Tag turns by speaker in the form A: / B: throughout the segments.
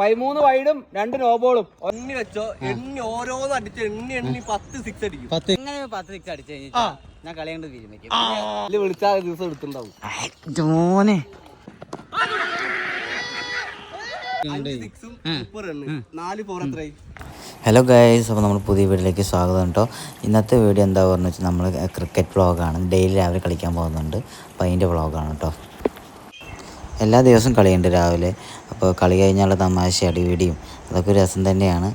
A: പതിമൂന്ന് വൈഡും രണ്ട് നോബോളും
B: എണ്ണി വെച്ചോ എണ്ണി ഓരോന്ന് അടിച്ച് എണ്ണി എണ്ണി പത്ത് സിക്സ് അടിക്കും.
C: പത്ത്.
A: എങ്ങനെ പത്ത് സിക്സ് അടിച്ചു കഴിഞ്ഞാൽ ഞാൻ കളിയേണ്ട തീരുമാനിക്കും. വിളിച്ചാൽ ദിവസം എടുത്തുണ്ടാവും
C: ജോനെ
D: ഹലോ ഗൈസ് അപ്പോൾ നമ്മൾ പുതിയ വീഡിയോയിലേക്ക് സ്വാഗതം കേട്ടോ. ഇന്നത്തെ വീഡിയോ എന്താ പറഞ്ഞു വെച്ചാൽ നമ്മൾ ക്രിക്കറ്റ് വ്ളോഗാണ് ഡെയിലി രാവിലെ കളിക്കാൻ പോകുന്നുണ്ട്. അപ്പോൾ അതിന്റെ വ്ളോഗാണ് കേട്ടോ. എല്ലാ ദിവസവും കളിയുണ്ട് രാവിലെ അപ്പോൾ കളി കഴിഞ്ഞുള്ള തമാശ അടിപിടിയും അതൊക്കെ ഒരു രസം തന്നെയാണ്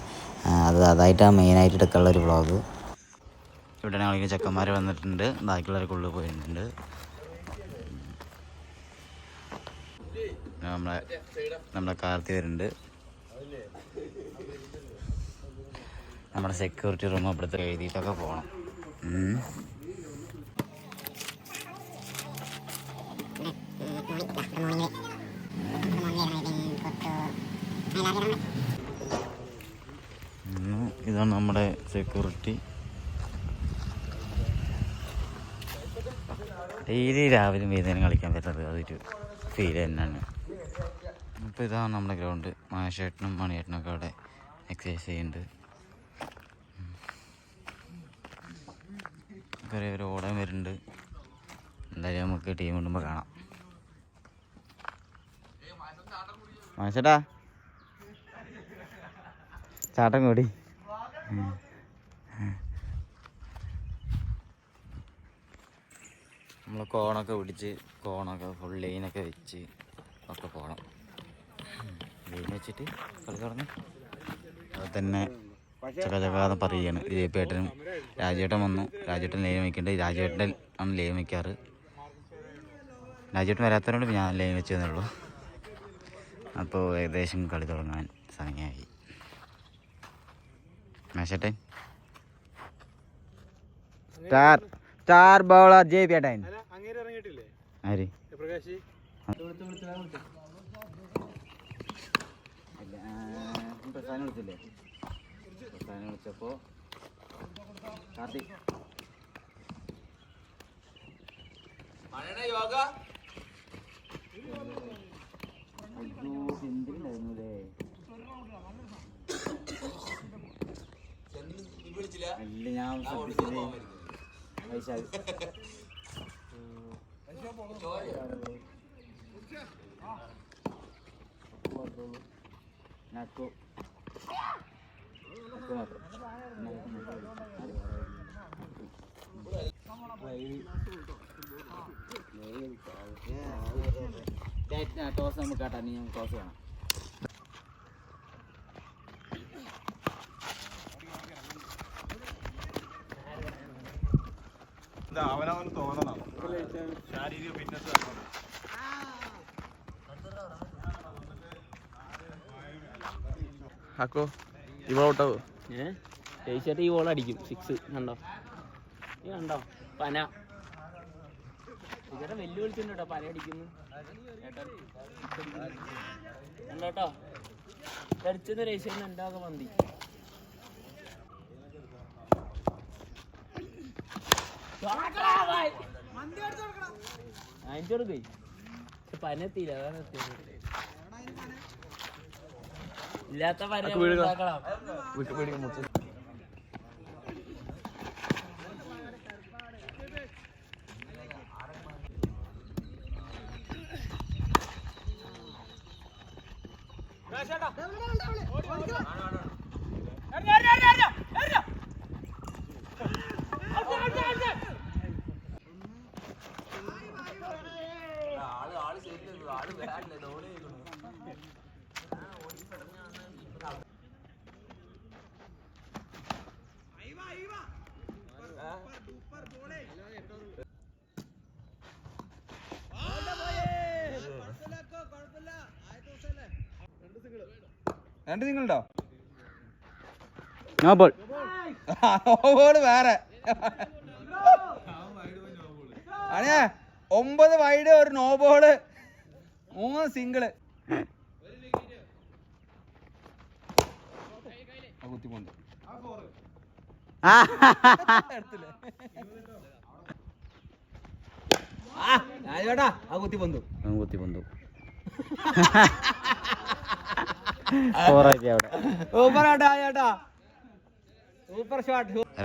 D: അത് അതായിട്ടാണ് മെയിനായിട്ട് എടുക്കാനുള്ള ഒരു വ്ളോഗ് ഇവിടെ കളിക്കുന്ന ചെക്കന്മാർ വന്നിട്ടുണ്ട് ബാക്കിയുള്ളവർക്ക് ഉള്ളിൽ പോയിട്ടുണ്ട് നമ്മളെ നമ്മളെ കാർത്തി വരുന്നുണ്ട് നമ്മുടെ സെക്യൂരിറ്റി റൂം അവിടുത്തെ എഴുതിയിട്ടൊക്കെ പോകണം ഉം. ഇതാണ് നമ്മുടെ സെക്യൂരിറ്റി ഡെയിലി രാവിലെ വൈകുന്നേരം കളിക്കാൻ പറ്റുന്നത് അതൊരു ഫീൽ തന്നെയാണ്. അപ്പോൾ ഇതാണ് നമ്മുടെ ഗ്രൗണ്ട് മാഷേട്ടനും മണിയേട്ടനും ഒക്കെ അവിടെ എക്സസൈസ് ചെയ്യുന്നുണ്ട്. കുറേ പേര് ഓടാൻ വരുന്നുണ്ട്. എന്തായാലും നമുക്ക് ടീം ഇടുമ്പോൾ കാണാം. മാഷേട്ടാ? ചാട്ടം കൂടി നമ്മൾ കോണൊക്കെ പിടിച്ച് കോണൊക്കെ ഫുൾ ലൈനൊക്കെ വെച്ച് ഒക്കെ പോകണം ലൈൻ വെച്ചിട്ട് കളി തുടങ്ങി. അത് തന്നെ ചകചകാന്ന് പറയുകയാണ്. ജയപ്പേട്ടനും രാജേട്ടൻ വന്നു. രാജേട്ടൻ ലൈൻ വെക്കുന്നുണ്ട് രാജേട്ടൻ ആണ് ലൈൻ വയ്ക്കാറ് രാജേട്ടൻ വരാത്തതുകൊണ്ട് ഞാൻ ലൈൻ വെച്ചതേ ഉള്ളൂ. അപ്പോൾ ഏകദേശം കളി തുടങ്ങാൻ സമയമായി. മേശട്ടെ
C: സ്റ്റാർ സ്റ്റാർ ബൗളർ ജയ് പേട്ടൻ
D: ആര് വിളിച്ചില്ലേ വിളിച്ചപ്പോ കാർത്തിക് അയ്യോ എന്തിനായിരുന്നുല്ലേ അല്ല ഞാൻ നക്കു. നക്കു മാത്രം. ടോസ് നമുക്ക് കാട്ടാ. നീ ടോസ് വേണം
E: ശാരീരിക ഫിറ്റ്നസ്
B: ഹക്കോ ഇവളോട്ടാവോ
A: ഏഹ് ജയിച്ചിട്ട് ഈ ബോൾ അടിക്കും. സിക്സ് കണ്ടോ? ഈ കണ്ടോ? പന. ഇവരുടെ വെല്ലുവിളിച്ചിട്ടുണ്ട് കേട്ടോ. പന അടിക്കുന്നു. കണ്ടോട്ടോ കളിച്ചത് രജിസ്റ്ററിന് ഉണ്ടാകെ മന്തി അഞ്ചോടുക്കേ പനെത്തിയില്ല അതാണ് എത്തിയത്. ഇല്ലാത്ത പന ഉണ്ടാക്കണം.
E: രണ്ട് നിങ്ങളുണ്ടോ?
C: നോ ബോൾ
E: വേറെ. അണിയാ ഒമ്പത് വൈഡ് ഒരു നോ ബോൾ മൂന്ന് സിംഗിൾ കുത്തിപ്പോണ്ട്
A: ആ കുത്തി പന്തു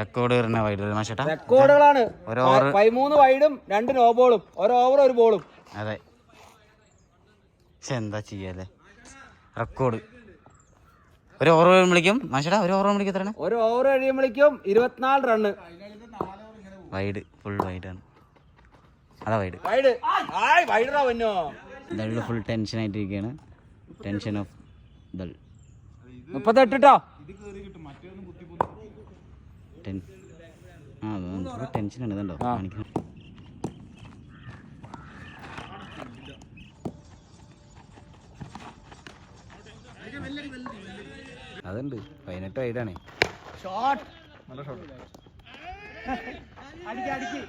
D: റെക്കോർഡ് വരുന്ന വൈഡ് മാഷേട്ടാ.
E: റെക്കോർഡുകളാണ് പതിമൂന്ന് വൈഡും രണ്ട് നോ ബോളും ഒരു ഓവർ ഒരു ബോളും
D: അതെ. പക്ഷെ എന്താ ചെയ്യല്ലേ റെക്കോർഡ് ഒരു ഓവർ വിളിക്കും. മാഷടാ ഒരു ഓവർ വിളിക്കും എത്രയാണ്?
E: ഒരു ഓവർ കഴിയുമ്പോഴേക്കും ഇരുപത്തിനാല് റണ്ണ്
D: വൈഡ് ഫുൾ വൈഡാണ് അതാ വൈഡ്
E: വൈഡ് ആയ് വൈഡറാ വന്നോ
D: ദള്ള് ഫുൾ ടെൻഷൻ ആയിട്ടിരിക്കുകയാണ്. ടെൻഷൻ ഓഫ്
E: മുപ്പത്തെട്ട്
D: ആ ടെൻഷനാണ് ഇതുണ്ടോ?
C: അതുണ്ട്. പതിനെട്ട് വൈഡാണ്
E: ഷോട്ട്. അടിക്ക് അടിക്ക്.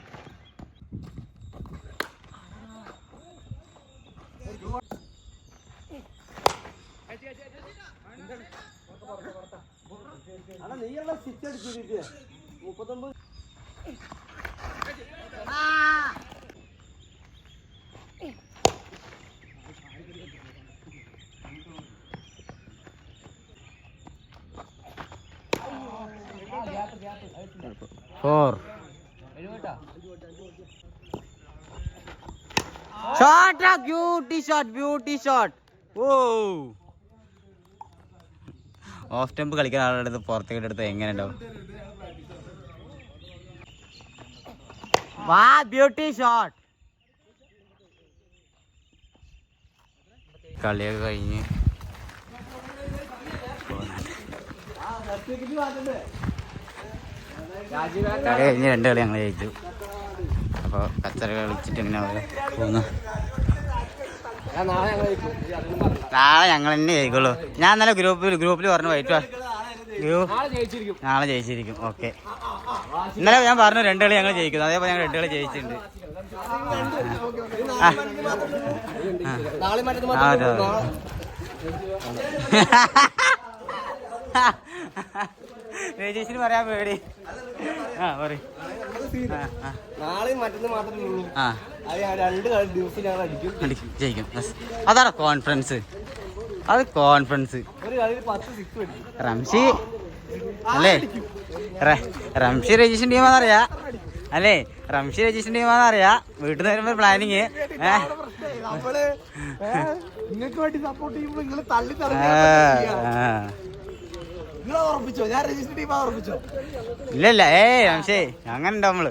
C: Four shot beauty shot beauty shot
D: ഓ ഓഫ് ടെമ്പ് കളിക്കാൻ ആളുടെ അടുത്ത് പുറത്തേക്ക് എടുത്ത് എങ്ങനെ
C: വാ ബ്യൂട്ടി ഷോട്ട്
D: കളിയൊക്കെ കഴിഞ്ഞ്. കളി കഴിഞ്ഞ് രണ്ട് കളി ഞങ്ങൾ ജയിച്ചു. അപ്പോൾ കച്ചറ കളിച്ചിട്ട് ഇങ്ങനെ പോകുന്നു നാളെ ഞങ്ങൾ തന്നെ ജയിക്കുള്ളൂ ഞാൻ ഇന്നലെ ഗ്രൂപ്പിൽ ഗ്രൂപ്പിൽ പറഞ്ഞു വൈറ്റ് ഗ്രൂപ്പ് നാളെ ജയിച്ചിരിക്കും. ഓക്കെ. ഇന്നലെ ഞാൻ പറഞ്ഞു രണ്ട് കളി ഞങ്ങൾ ജയിക്കുന്നു. അതേപോലെ ഞങ്ങൾ രണ്ട് കളി ജയിച്ചിട്ടുണ്ട്. രജീഷിന് പറയാൻ പേടി. ആ പറയും.
B: നാളെ മറ്റന്ന് മാത്രമേ ഉള്ളൂ.
D: ആ.
B: അടിക്കും.
D: ജയിക്കും. അതാണ് കോൺഫിഡൻസ് അത് കോൺഫിഡൻസ് റംഷി. അല്ലേ? റംഷി രജീഷിന്റെ ടീമാണെന്നറിയാ അല്ലേ? റംഷി രജീഷിന്റെ ടീമാണെന്നറിയാ വീട്ടിൽ നിന്ന് വരുമ്പോ പ്ലാനിങ്
B: നിങ്ങൾക്ക് വേണ്ടി സപ്പോർട്ട് ചെയ്യുമ്പോൾ നിങ്ങൾ തള്ളി നിങ്ങൾ ഉറപ്പിച്ചോ? ഞാൻ രജിസ്റ്റർ ടീം ഉറപ്പിച്ചോ?
D: ഇല്ല ഇല്ല. ഏയ് റംഷേ. അങ്ങനെ ഉണ്ടോ നമ്മൾ?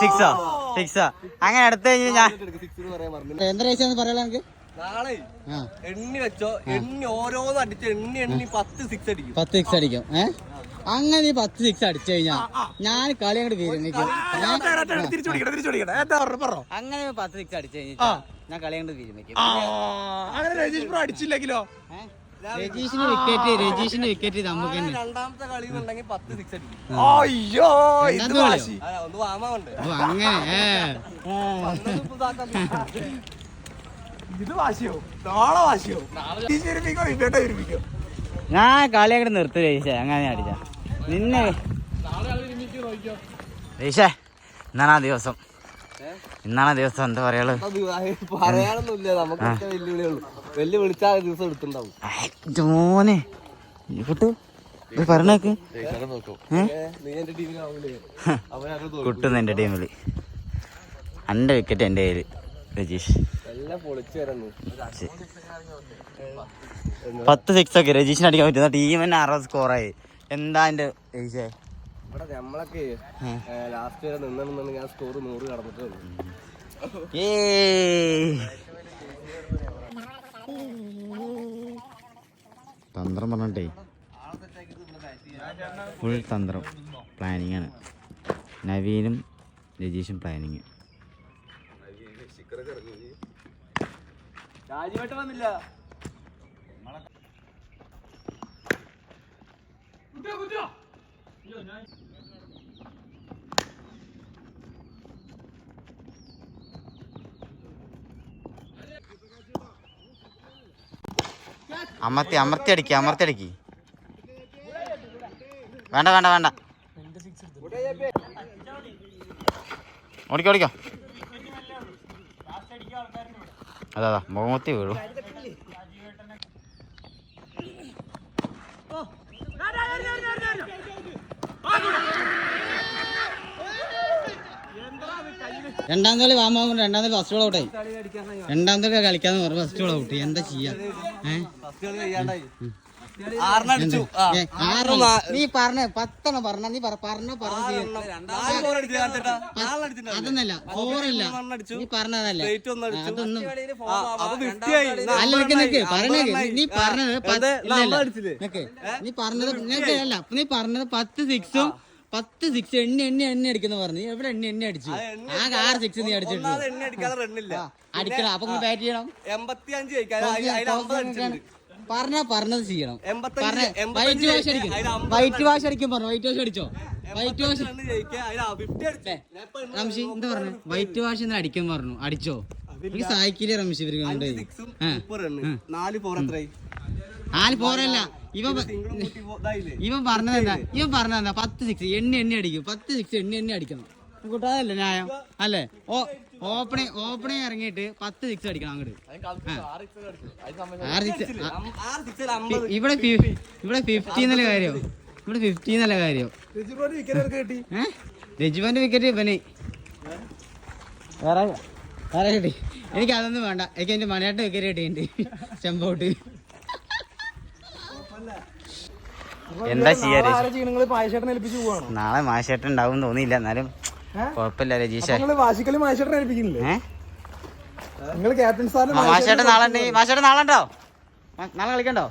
D: സിക്സോ സിക്സോ അങ്ങനെ ഞാൻ
B: പറയാൻ പറഞ്ഞു
C: എന്താ പറയാ
B: നാളെ എണ്ണി വെച്ചോ. എണ്ണി ഓരോന്ന് അടിച്ച് എണ്ണി എണ്ണി പത്ത് സിക്സ് അടിക്കും.
C: പത്ത് സിക്സ് അടിക്കും. ഏ? അങ്ങനെ പത്ത് സിക്സ് അടിച്ചു കഴിഞ്ഞാ ഞാൻ കളി അങ്ങോട്ട് വിരമിക്കും
D: അങ്ങനെ പത്ത് സിക്സ് അടിച്ചു കഴിഞ്ഞാ ഞാൻ കളി അങ്ങോട്ട് വിരമിക്കും
B: അങ്ങനെ അടിച്ചില്ലെങ്കിലോ ഏഹ് അടിച്ചില്ലെങ്കിലോ?
C: രജീഷിന്റെ വിക്കറ്റ് രജീഷിന്റെ വിക്കറ്റ് നമുക്ക് തന്നെ
B: രണ്ടാമത്തെ കളി ഉണ്ടെങ്കിൽ പത്ത് സിക്സ് അടിക്കും
E: അയ്യോ
C: രണ്ടാമത്തെ കളിയോ
B: അല്ല, ഒന്ന് വാമാവുണ്ട്?
C: അങ്ങനെ നിർത്തു
E: ഇത് വാശിയോ? നാളെ വാശിയോ?
D: ഞാൻ കളി അങ്ങോട്ട് നിർത്തു രേഷേ അങ്ങനെ അടിച്ച നിന്നെ. രേഷേ എന്നാണ് ആ ദിവസം. ഇന്നാണ് ദിവസം എന്താ പറയാൾ?
B: പറയാനൊന്നുമില്ല നമുക്ക് ഇത്ര വെല്ലുവിളിയുള്ളൂ. വെല്ലു വിളിച്ചാൽ ദിവസം എടുത്തുണ്ടാവും.
D: ജോനെ കുട്ടു പറഞ്ഞേക്ക്.
B: എന്റെ
D: ടീമിൽ. എന്റെ വിക്കറ്റ് എന്റെ കയ്യിൽ രജീഷ്. പത്ത് സിക്സ് ഒക്കെ രജീഷിന് അടിക്കാൻ പറ്റുന്ന ടീം തന്നെ അറുപത് സ്കോറായി എന്താ എന്റെ രജീഷേ
B: ഇവിടെ നമ്മളൊക്കെ ലാസ്റ്റ് വരെ സ്കോർ നൂറ് കടന്നിട്ടേ ഉള്ളൂ
D: ഏയ്. തന്ത്രം പറഞ്ഞിട്ടേ. ഫുൾ തന്ത്രം. പ്ലാനിങ് ആണ്. നവീനും രജീഷും പ്ലാനിങ്
E: രാജുവേട്ട വന്നില്ല.
D: അമർത്തി അമർത്തി അടിക്കി അമർത്തി അടിക്കി. വേണ്ട വേണ്ട വേണ്ട. ഓടിക്കോ ഓടിക്കോ. അതാ അതാ മുഖമത്തി വീഴും.
C: രണ്ടാം കളി വാമാകുമ്പോൾ രണ്ടാം കളി ഫസ്റ്റ് ബോൾ ഔട്ടായി. രണ്ടാം കളി കളിക്കാന്ന് പറഞ്ഞു ഫസ്റ്റ് ബോൾ ഔട്ട്. എന്താ ചെയ്യാ? ഏഹ് നീ പറഞ്ഞ പത്തെണ്ണം പറഞ്ഞ നീ പറ- പറഞ്ഞ പറഞ്ഞു അതൊന്നല്ല
B: മൂന്നെണ്ണം
C: നീ പറഞ്ഞതല്ല. അതൊന്നും
B: ആ, അപ്പൊ 50 ആയി. ഇന്ന്
C: അല്ല നിക്ക് നിക്ക് പറഞ്ഞേക്ക്. നീ- പറഞ്ഞത്? നിക്ക് നീ പറഞ്ഞത് നിനക്ക് അല്ല നീ പറഞ്ഞത് പത്ത് സിക്സും പത്ത് സിക്സ് എണ്ണി എണ്ണി എണ്ണി അടിക്കുന്ന പറഞ്ഞു. നീ എവിടെ എണ്ണി എണ്ണി അടിച്ചു? ആകെ ആറ് സിക്സ് നീ അടിച്ചിട്ടുണ്ട്. അടിക്കണം. അപ്പൊ ബാറ്റ് ചെയ്യണം.
B: എൺപത്തി അഞ്ച്
C: പറഞ്ഞ പറഞ്ഞത് ചെയ്യണം. White wash. അടിക്കും. വൈറ്റ് വാഷ് അടിക്കും പറഞ്ഞു. വൈറ്റ് വാഷ് അടിച്ചോ? വൈറ്റ് വാഷ് റംഷി എന്താ പറഞ്ഞു? വൈറ്റ് വാഷ് എന്നാ അടിക്കാൻ പറഞ്ഞു. അടിച്ചോ? എനിക്ക് സഹായിക്കില്ല റംഷി ഇവർ കൊണ്ട്
B: നാല് ഫോർ എത്രയായി
C: നാല് പോറല്ല ഇവ
B: സിംഗിളും കൂട്ടി പോ- ഇതായില്ലേ?
C: ഇവൻ പറഞ്ഞത് എന്താ? ഇവൻ പറഞ്ഞത് എന്താ? പത്ത് സിക്സ് എണ്ണി എണ്ണി അടിക്കും. പത്ത് സിക്സ് എണ്ണി എണ്ണി അടിക്കണം. കൂട്ടാതല്ലേ ന്യായം? അല്ലേ? ഓ ഓപ്പണിങ് ഓപ്പണിങ് ഇറങ്ങിയിട്ട് പത്ത് സിക്സ് അടിക്കണം അങ്ങോട്ട് ഇവിടെ ഇവിടെ ഫിഫ്റ്റി എന്നല്ല കാര്യം? ഇവിടെ ഫിഫ്റ്റി എന്നല്ല കാര്യം? രജുബാന്റെ വിക്കറ്റ് ഇവന്. വേറെ വേറെ കിട്ടി. എനിക്ക് അതൊന്നും വേണ്ട. എനിക്ക് എന്റെ മണിയാട്ട് വിക്കറ്റ് കിട്ടിയിട്ടുണ്ട്. ചെമ്പോട്ട്.
D: എന്താ ചെയ്യാ രജി?
F: നിങ്ങൾ പായശേട്ടനെ ഏൽപ്പിച്ച് പോവാണോ?
D: നാളെ മാഷേട്ടൻ ഉണ്ടാവും തോന്നിയില്ല. എന്നാലും കുഴപ്പമില്ല രജീഷ.
F: നിങ്ങൾ വാശിക്കൽ മായശേട്ടനെ ഏൽപ്പിക്കുന്നില്ലേ?
D: ഏ?
F: നിങ്ങൾ ക്യാപ്റ്റൻ സാറിന്
D: നാളെ ഉണ്ട്. മാഷേട്ടൻ നാളെ ഉണ്ടോ? ആ, നാളെ കളിക്കണ്ടോ?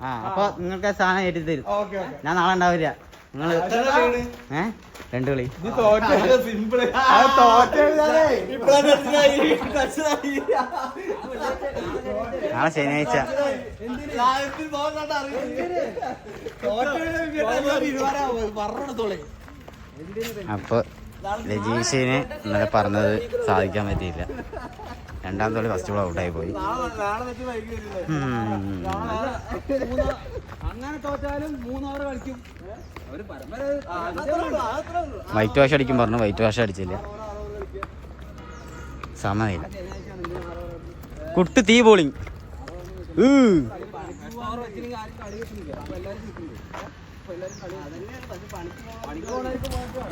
D: ആ അപ്പൊ നിങ്ങൾക്ക് ആ സാധനം എഴുതി തരും.
F: Okay okay.
D: ഞാൻ നാളെ ഉണ്ടാവില്ല നിങ്ങൾ ഏ? രണ്ട് കളി.
B: സിമ്പിൾ
D: നാളെ ശനിയാഴ്ച. അപ്പൊ രജീഷിന് ഇന്നലെ പറഞ്ഞത് സാധിക്കാൻ പറ്റിയില്ല. രണ്ടാം തോളി ഫസ്റ്റ് ബോൾ ഔട്ടായി പോയി. വൈറ്റ് വാഷ് അടിക്കും പറഞ്ഞു. വൈറ്റ് വാഷ് അടിച്ചില്ല. സമയമില്ല. കുട്ട് തീ ബോളിങ്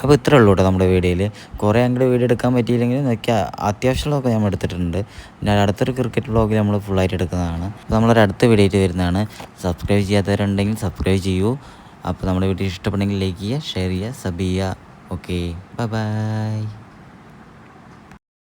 D: അപ്പോൾ ഇത്രേ ഉള്ളൂ കേട്ടോ നമ്മുടെ വീഡിയോയിൽ. കുറേ അങ്ങോട്ട് വീഡിയോ എടുക്കാൻ പറ്റിയില്ലെങ്കിൽ നോക്കി അത്യാവശ്യമുള്ളതൊക്കെ നമ്മൾ എടുത്തിട്ടുണ്ട്. പിന്നെ അടുത്തൊരു ക്രിക്കറ്റ് ബ്ലോഗിൽ നമ്മൾ ഫുള്ളായിട്ട് എടുക്കുന്നതാണ്. അപ്പോൾ നമ്മളൊരു അടുത്ത വീഡിയോ ആയിട്ട് വരുന്നതാണ്. സബ്സ്ക്രൈബ് ചെയ്യാത്തവരുണ്ടെങ്കിൽ സബ്സ്ക്രൈബ് ചെയ്യൂ. അപ്പോൾ നമ്മുടെ വീഡിയോ ഇഷ്ടപ്പെട്ടെങ്കിൽ ലൈക്ക് ചെയ്യുക ഷെയർ ചെയ്യുക സബ് ചെയ്യുക. Okay bye